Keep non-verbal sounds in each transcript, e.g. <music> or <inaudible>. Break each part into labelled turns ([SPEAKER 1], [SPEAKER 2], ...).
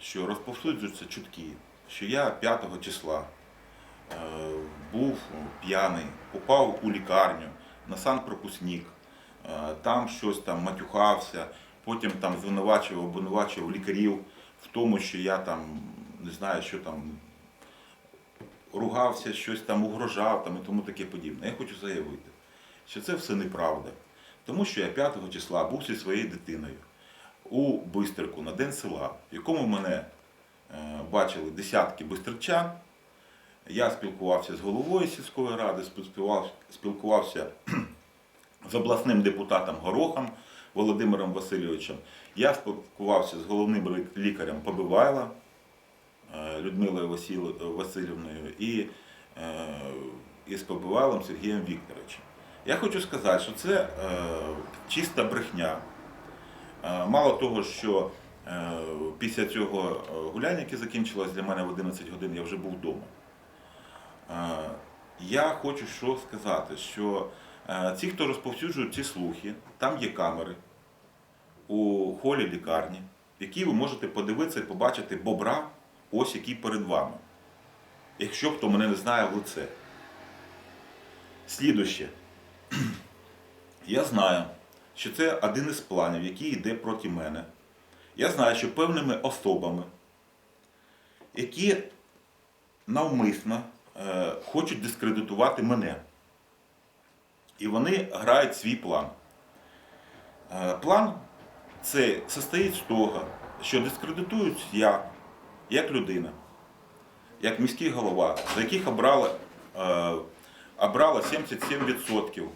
[SPEAKER 1] що розповсюджуються чутки, що я 5 числа е, був п'яний, попав у лікарню на санпропускник, е, там щось там матюхався, потім там звинувачував, обвинувачував лікарів в тому, що я там не знаю, що там ругався, щось там угрожав там, і тому таке подібне. Я хочу заявити, що це все неправда. Тому що я 5 числа був зі своєю дитиною у Бистерку на День села, в якому мене е, бачили десятки бистерчан. Я спілкувався з головою сільської ради, спілкувався, з обласним депутатом Горохом Володимиром Васильовичем. Я спілкувався з головним лікарем Побивайла е, Людмилою Василь- Васильівною і, е, і з Побивайлом Сергієм Вікторовичем. Я хочу сказати, що це чиста брехня. Е, Мало того, що е, після цього е, гуляння, яке закінчилось для мене в 11 годин, я вже був вдома. Я хочу що сказати, що ті, хто розповсюджують ці слухи, там є камери у холі лікарні, в якій ви можете подивитися і побачити бобра, ось який перед вами. Якщо хто мене не знає в лице. Слідуще. <clears throat> Я знаю, що це один із планів, який йде проти мене. Я знаю, що певними особами, які навмисно е, хочуть дискредитувати мене. І вони грають свій план. Е, план цей состоїть з того, що дискредитують я як людина, як міський голова, за яких обрали, е, обрало 77%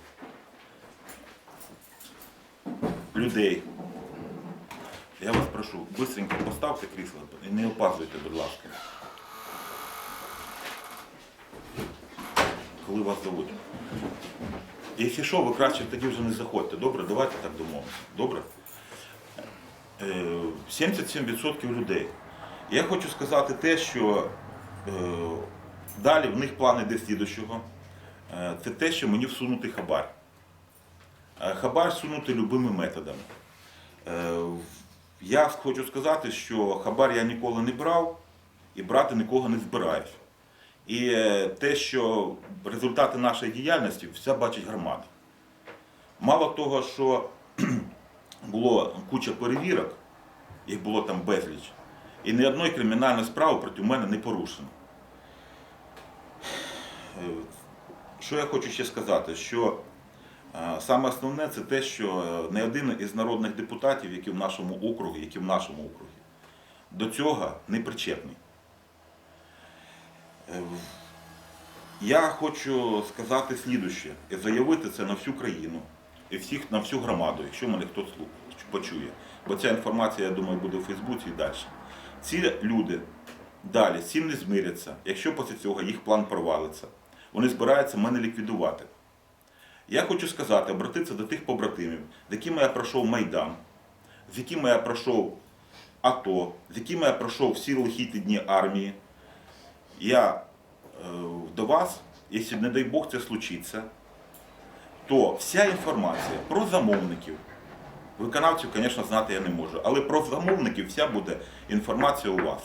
[SPEAKER 1] людей. Я вас прошу, быстренько поставте крісло і не опаздуйте, будь ласка. Коли вас зовуть. Якщо що, ви краще тоді вже не заходьте. Добре, давайте так домовимося. Добре? Е, 77% людей. Я хочу сказати те, що е, далі в них плани йде слідущого. Е, Це те, що мені всунути хабар. Е, Хабар сунути любими методами. Е, Я хочу сказати, що хабар я ніколи не брав і брати нікого не збираюсь. І е, те, що результати нашої діяльності вся бачить громада. Мало того, що <clears throat> було куча перевірок, їх було там безліч, і ні одної кримінальної справи проти мене не порушено. Що я хочу ще сказати? Що саме основне це те, що е, не один із народних депутатів, які в нашому округі, які в нашому округі, до цього не причетний. Е, Я хочу сказати слідуще і заявити це на всю країну і всіх на всю громаду, якщо мене хтось почує. Бо ця інформація, я думаю, буде в Фейсбуці і далі. Ці люди далі цим не змиряться, якщо після цього їх план провалиться. Вони збираються мене ліквідувати. Я хочу сказати, обратитися до тих побратимів, з якими я пройшов Майдан, з якими я пройшов АТО, з якими я пройшов всі лихі дні армії. Я е, до вас, якщо, не дай Бог, це случиться, то вся інформація про замовників, виконавців, звісно, знати я не можу, але про замовників вся буде інформація у вас.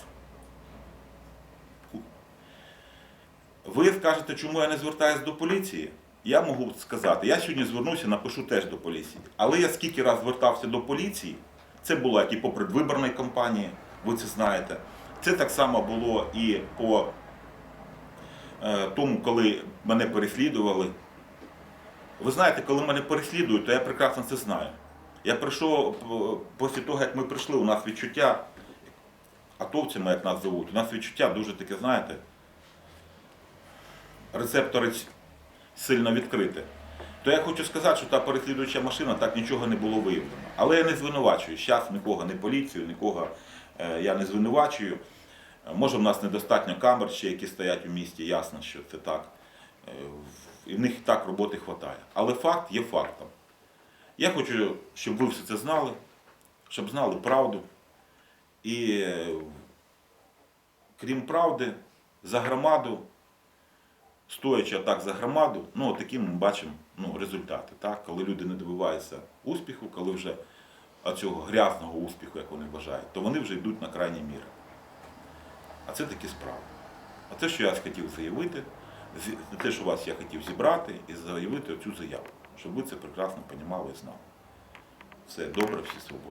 [SPEAKER 1] Ви скажете, чому я не звертаюся до поліції? Я можу сказати, я сьогодні звернуся, напишу теж до поліції. Але я скільки раз звертався до поліції, це було як і по предвиборній кампанії, ви це знаєте. Це так само було і по е, тому, коли мене переслідували. Ви знаєте, коли мене переслідують, то я прекрасно це знаю. Я прийшов е, після того, як ми прийшли, у нас відчуття, атовцями, як нас зовуть, у нас відчуття дуже таке, знаєте, рецептори сильно відкриті. То я хочу сказати, що та переслідуюча машина так нічого не було виявлено. Але я не звинувачую. Зараз нікого, не поліцію, нікого е, я не звинувачую. Е, Може, в нас недостатньо камер ще, які стоять у місті, ясно, що це так. Е, І в них і так роботи вистачає. Але факт є фактом. Я хочу, щоб ви все це знали, щоб знали правду. І крім правди, за громаду, стоячи так за громаду, ну таким ми бачимо ну, результати. Так? Коли люди не добиваються успіху, коли вже цього грязного успіху, як вони вважають, то вони вже йдуть на крайні міри. А це такі справи. А те, що я хотів заявити, те, що вас я хотів зібрати і заявити оцю заяву, щоб ви це прекрасно розуміли і знали. Все добре, всі свободні.